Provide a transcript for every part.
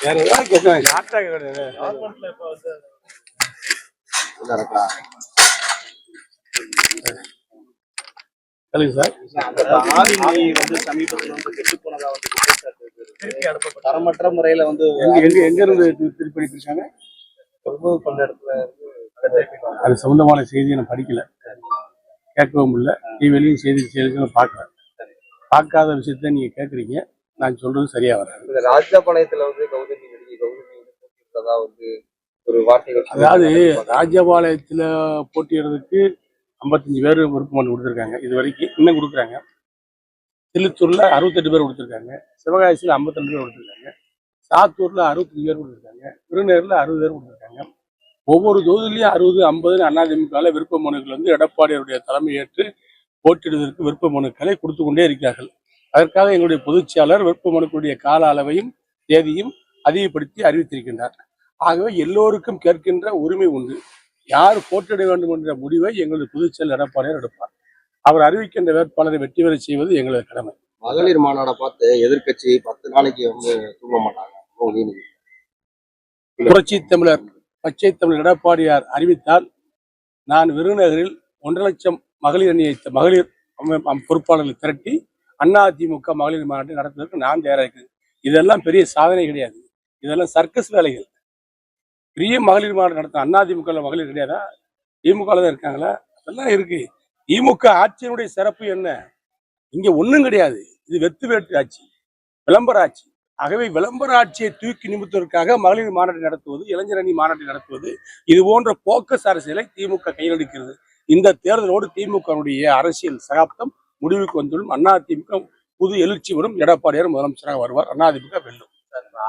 வேற ஏதாவது சார் நோய் வந்து சமீபத்துல வந்து கெட்டு போனதா வந்து குற்றச்சாட்டு இருக்கு. தரமற்ற முறையில வந்து எங்க எங்க எங்க இருந்து திருப்பி அனுப்பியிருக்காங்க ரொம்ப கொண்ட இடத்துல அது சம்பந்தமான செய்தியை நான் படிக்கல. கேட்கவும் இல்லை. டிவிலையும் செய்தி செய்திகளும் பார்க்கல. பார்க்காத விஷயத்த நீங்க கேட்குறீங்க நான் சொல்றது சரியா வராது. இந்த ராஜபாளையத்துல வந்து கௌதமி நடிகை கௌதமி வந்து ஒரு வார்த்தைகள் அதாவது ராஜபாளையத்துல போட்டியிடுறதுக்கு ஐம்பத்தஞ்சு பேர் விருப்ப மனு கொடுத்துருக்காங்க. இது வரைக்கும் இன்னும் கொடுக்குறாங்க. திருச்சூர்ல அறுபத்தெட்டு பேர் கொடுத்துருக்காங்க. சிவகாசியில் ஐம்பத்தெண்டு பேர் கொடுத்துருக்காங்க. சாத்தூர்ல அறுபத்தஞ்சு பேர் கொடுத்துருக்காங்க. திருநெல்வேலியில் அறுபது பேர் கொடுத்துருக்காங்க. ஒவ்வொரு தொகுதியிலையும் அறுபது ஐம்பது அதிமுகவில் விருப்ப மனுக்கள் வந்து எடப்பாடியாருடைய தலைமை ஏற்று போட்டியிடுவதற்கு விருப்ப மனுக்களை கொடுத்து கொண்டே இருக்கிறார்கள். அதற்காக எங்களுடைய பொதுச் செயலாளர் விருப்ப மனுக்களுடைய கால அளவையும் தேதியும் அதிகப்படுத்தி அறிவித்திருக்கின்றார். ஆகவே எல்லோருக்கும் கேட்கின்ற உரிமை உண்டு. யார் போட்டியிட வேண்டும் என்ற முடிவை எங்களது பொதுச் செயலர் எடப்பாடியார் எடுப்பார். அவர் அறிவிக்கின்ற வேட்பாளரை வெற்றி பெற செய்வது எங்களது கடமை. மகளிர் மாநாட பார்த்து எதிர்க்கட்சி பத்து நாளைக்கு வந்து தூங்க மாட்டாங்க. புரட்சி தமிழர் பச்சை தமிழர் எடப்பாடியார் அறிவித்தால் நான் விருதுநகரில் ஒன்றரை லட்சம் மகளிர் அணியை மகளிர் பொறுப்பாளர்களை திரட்டி அண்ணா அதிமுக மகளிர் மாநாட்டை நடத்துவதற்கு நான் தயாராக இருக்குது இதெல்லாம் பெரிய சாதனை கிடையாது. இதெல்லாம் சர்க்கஸ் வேலைகள். பெரிய மகளிர் மாநாடு நடத்த அண்ணா ல மகளிர் கிடையாதா? திமுக தான் இருக்காங்களா? அதெல்லாம் இருக்கு. திமுக ஆட்சியினுடைய சிறப்பு என்ன? இங்க ஒண்ணும் கிடையாது. இது வெத்து வேட்டு ஆட்சி விளம்பர ஆட்சி. ஆகவே விளம்பர ஆட்சியை தூக்கி நிமித்துவதற்காக மகளிர் மாநாட்டை நடத்துவது இளைஞர் அணி மாநாட்டை நடத்துவது இது போன்ற போக்கஸ் அரசியலை திமுக கையெழுக்கிறது இந்த தேர்தலோடு திமுகவுடைய அரசியல் சகாப்தம் முடிவுக்கு வந்துள்ளும் அதிமுக புது எழுச்சி வரும். எடப்பாடியார் முதலமைச்சராக வருவார். அதிமுக வெல்லும்.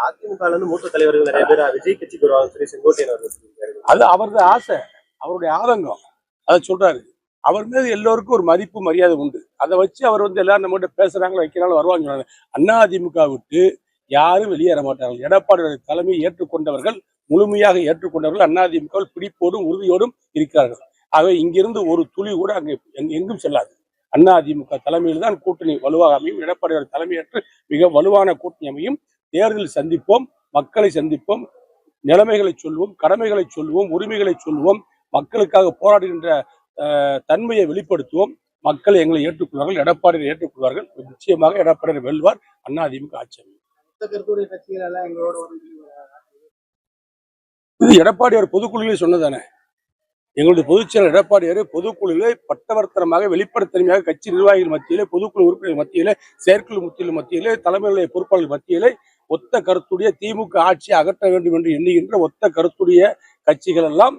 அதிமுக மூத்த தலைவர்கள் நிறைய பேர் விஜய் கட்சிக்கு வருவாங்க சொல்லி செங்கோட்டையன். அது அவரது ஆசை. அவருடைய ஆதங்கம். அதை சொல்றாரு. அவர் மீது எல்லோருக்கும் ஒரு மதிப்பு மரியாதை உண்டு. அதை வச்சு அவர் வந்து எல்லாரும் நம்மகிட்ட பேசுறாங்களோ வைக்கிறாங்களோ வருவாங்க சொன்னாங்க. அதிமுக விட்டு யாரும் வெளியேற மாட்டார்கள். எடப்பாடியுடைய தலைமையை ஏற்றுக்கொண்டவர்கள் முழுமையாக ஏற்றுக்கொண்டவர்கள் அதிமுக பிடிப்போடும் உறுதியோடும் இருக்கிறார்கள். ஆகவே இங்கிருந்து ஒரு துளி கூட அங்கே எங்க- எங்கும் செல்லாது. அதிமுக தலைமையில் தான் கூட்டணி வலுவாக அமையும். எடப்பாடியோட தலைமையேற்று மிக வலுவான கூட்டணி அமையும். தேர்தலில் சந்திப்போம் மக்களை சந்திப்போம் நிலைமைகளை சொல்வோம் கடமைகளை சொல்வோம் உரிமைகளை சொல்வோம் மக்களுக்காக போராடுகின்ற தன்மையை வெளிப்படுத்துவோம். மக்கள் எங்களை ஏற்றுக்கொள்வார்கள் எடப்பாடியை ஏற்றுக்கொள்வார்கள். நிச்சயமாக எடப்பாடியை வெல்வார். அதிமுக ஆட்சி. இது எடப்பாடியார் பொதுக்குழுவில் சொன்னதானே எங்களுடைய பொதுச்செயலர் எடப்பாடியார் பொதுக்குழுவிலே பட்டவர்த்தனமாக வெளிப்படைத்தன்மையாக கட்சி நிர்வாகிகள் மத்தியிலே பொதுக்குழு உறுப்பினர்கள் மத்தியிலே செயற்குழு முத்தியில் மத்தியிலே தலைமையிலே பொறுப்பாளர்கள் மத்தியிலே ஒத்த கருத்துடைய திமுக ஆட்சியை அகற்ற வேண்டும் என்று எண்ணுகின்ற ஒத்த கருத்துடைய கட்சிகள் எல்லாம்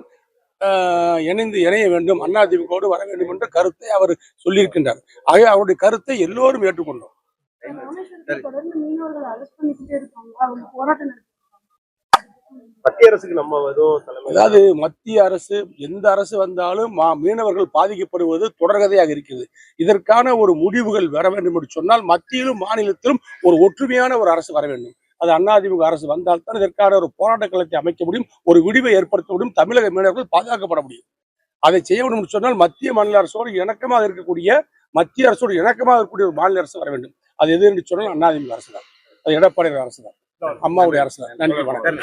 ஆஹ், இணைந்து இணைய வேண்டும் அதிமுகவோடு வர வேண்டும் என்ற கருத்தை அவர் சொல்லியிருக்கின்றார். ஆகவே அவருடைய கருத்தை எல்லோரும் ஏற்றுக்கொண்டோம். மத்திய அரசுக்கு நம்ம எதுவும் தலைமை அதாவது மத்திய அரசு எந்த அரசு வந்தாலும் மா- மீனவர்கள் பாதிக்கப்படுவது தொடர்கதையாக இருக்கிறது இதற்கான ஒரு முடிவுகள் வர வேண்டும் என்று சொன்னால் மத்தியிலும் மாநிலத்திலும் ஒரு ஒற்றுமையான ஒரு அரசு வர வேண்டும். அது அதிமுக அரசு வந்தால்தான் இதற்கான ஒரு போராட்ட களத்தை அமைக்க முடியும் ஒரு விடிவை ஏற்படுத்த முடியும் தமிழக மீனவர்கள் பாதுகாக்கப்பட முடியும். அதை செய்ய வேண்டும் என்று சொன்னால் மத்திய மாநில அரசோடு இணக்கமாக இருக்கக்கூடிய மத்திய அரசோடு இணக்கமாக இருக்கக்கூடிய ஒரு மாநில அரசு வர வேண்டும். அது எது என்று சொன்னால் அதிமுக அரசு தான் அது எடப்பாடி அரசு தான் அம்மாவுடைய அரசு தான் நன்றி வணக்கம்.